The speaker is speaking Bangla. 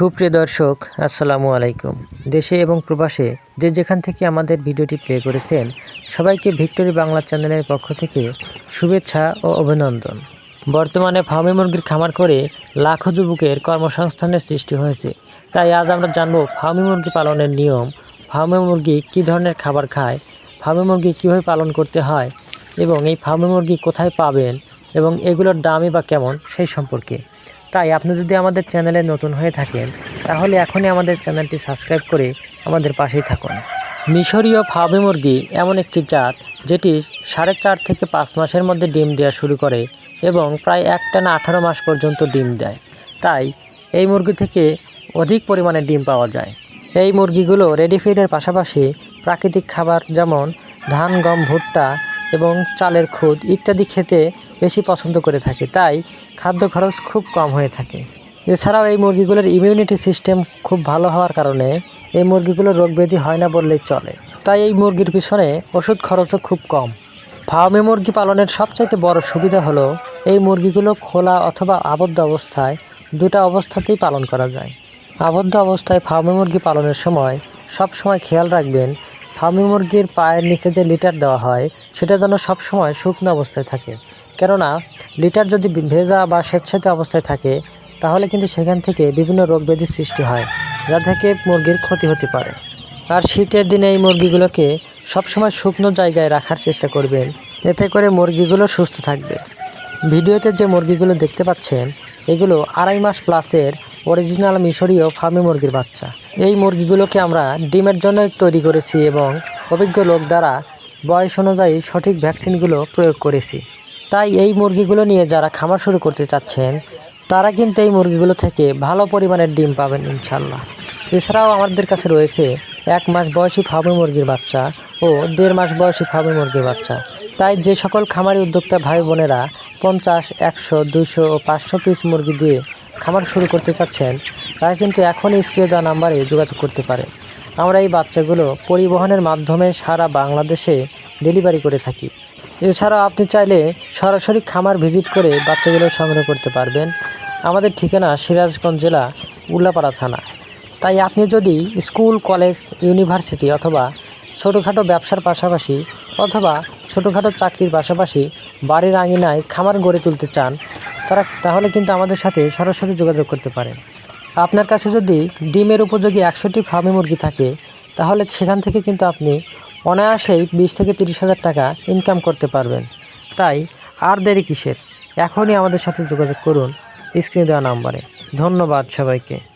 সুপ্রিয় দর্শক, আসসালামু আলাইকুম। দেশে এবং প্রবাসে যে যেখান থেকে আমাদের ভিডিওটি প্লে করেছেন, সবাইকে ভিক্টোরি বাংলা চ্যানেলের পক্ষ থেকে শুভেচ্ছা ও অভিনন্দন। বর্তমানে ফার্মি মুরগির খামার করে লাখো যুবকের কর্মসংস্থানের সৃষ্টি হয়েছে। তাই আজ আমরা জানব ফার্মি মুরগি পালনের নিয়ম ফার্মি মুরগি কী ধরনের খাবার খায় ফার্মি মুরগি কীভাবে পালন করতে হয়, এবং এই ফার্মি মুরগি কোথায় পাবেন, এবং এগুলোর দামই বা কেমন, সেই সম্পর্কে তাই আপনি যদি আমাদের চ্যানেলে নতুন হয়ে থাকেন, তাহলে এখনই আমাদের চ্যানেলটি সাবস্ক্রাইব করে আমাদের পাশেই থাকুন। মিশরীয় ফার্মি মুরগি এমন একটি জাত, যেটি সাড়ে চার থেকে পাঁচ মাসের মধ্যে ডিম দেওয়া শুরু করে এবং প্রায় একটানা আঠারো মাস পর্যন্ত ডিম দেয়। তাই এই মুরগি থেকে অধিক পরিমাণে ডিম পাওয়া যায়। এই মুরগিগুলো রেডি ফিডের পাশাপাশি প্রাকৃতিক খাবার যেমন ধান, গম, ভুট্টা এবং চালের খুদ ইত্যাদি খেতে বেশি পছন্দ করে থাকে। তাই খাদ্য খরচ খুব কম হয়ে থাকে। এছাড়াও এই মুরগিগুলোর ইমিউনিটি সিস্টেম খুব ভালো হওয়ার কারণে এই মুরগিগুলোর রোগ ব্যাধি হয় না বললেই চলে। তাই এই মুরগির পিছনে ওষুধ খরচও খুব কম। ফার্মে মুরগি পালনের সবচাইতে বড় সুবিধা হলো এই মুরগিগুলো খোলা অথবা আবদ্ধ অবস্থায় দুটা অবস্থাতেই পালন করা যায়। আবদ্ধ অবস্থায় ফার্মে মুরগি পালনের সময় সব সময় খেয়াল রাখবেন ফার্মি মুরগির পায়ের নিচে যে লিটার দেওয়া হয়, সেটা যেন সবসময় শুকনো অবস্থায় থাকে। কেননা, লিটার যদি ভেজা বা স্বেচ্ছাতে অবস্থায় থাকে, তাহলে কিন্তু সেখান থেকে বিভিন্ন রোগ ব্যাধির সৃষ্টি হয়, যা থেকে মুরগির ক্ষতি হতে পারে। আর শীতের দিনে এই মুরগিগুলোকে সবসময় শুকনো জায়গায় রাখার চেষ্টা করবেন, এতে করে মুরগিগুলো সুস্থ থাকবে। ভিডিওতে যে মুরগিগুলো দেখতে পাচ্ছেন, এগুলো আড়াই মাস প্লাসের অরিজিনাল মিশরীয় ফার্মি মুরগির বাচ্চা। এই মুরগিগুলোকে আমরা ডিমের জন্য তৈরি করেছি এবং অভিজ্ঞ লোক দ্বারা বয়স অনুযায়ী সঠিক ভ্যাকসিনগুলো প্রয়োগ করেছি। তাই এই মুরগিগুলো নিয়ে যারা খামার শুরু করতে চাচ্ছেন, তারা কিন্তু এই মুরগিগুলো থেকে ভালো পরিমাণের ডিম পাবেন ইনশাল্লাহ এছাড়াও আমাদের কাছে রয়েছে এক মাস বয়সী ফার্মি মুরগির বাচ্চা ও দেড় মাস বয়সী ফার্মি মুরগির বাচ্চা। তাই যে সকল খামারি উদ্যোক্তা ভাই বোনেরা পঞ্চাশ, একশো দুশো ও পাঁচশো পিস মুরগি দিয়ে খামার শুরু করতে চাচ্ছেন, তারা কিন্তু এখনই স্ক্রিনে দেওয়া নাম্বারে যোগাযোগ করতে পারে। আমরা এই বাচ্চাগুলো পরিবহনের মাধ্যমে সারা বাংলাদেশে ডেলিভারি করে থাকি। এছাড়াও আপনি চাইলে সরাসরি খামার ভিজিট করে বাচ্চাগুলো সংগ্রহ করতে পারবেন। আমাদের ঠিকানা সিরাজগঞ্জ জেলা, উল্লাপাড়া থানা। তাই আপনি যদি স্কুল, কলেজ, ইউনিভার্সিটি অথবা ছোটোখাটো ব্যবসার পাশাপাশি অথবা ছোটোখাটো চাকরির পাশাপাশি বাড়ির আঙিনায় খামার গড়ে তুলতে চান তারা তাহলে কিন্তু আমাদের সাথে সরাসরি যোগাযোগ করতে পারেন আপনার কাছে যদি ডিমের উপযোগী একশোটি ফার্মে মুরগি থাকে, তাহলে সেখান থেকে কিন্তু আপনি অনায়াসেই বিশ থেকে তিরিশ হাজার টাকা ইনকাম করতে পারবেন। তাই আর দেরি কিসের? এখনই আমাদের সাথে যোগাযোগ করুন স্ক্রিনে দেওয়া নাম্বারে। ধন্যবাদ সবাইকে।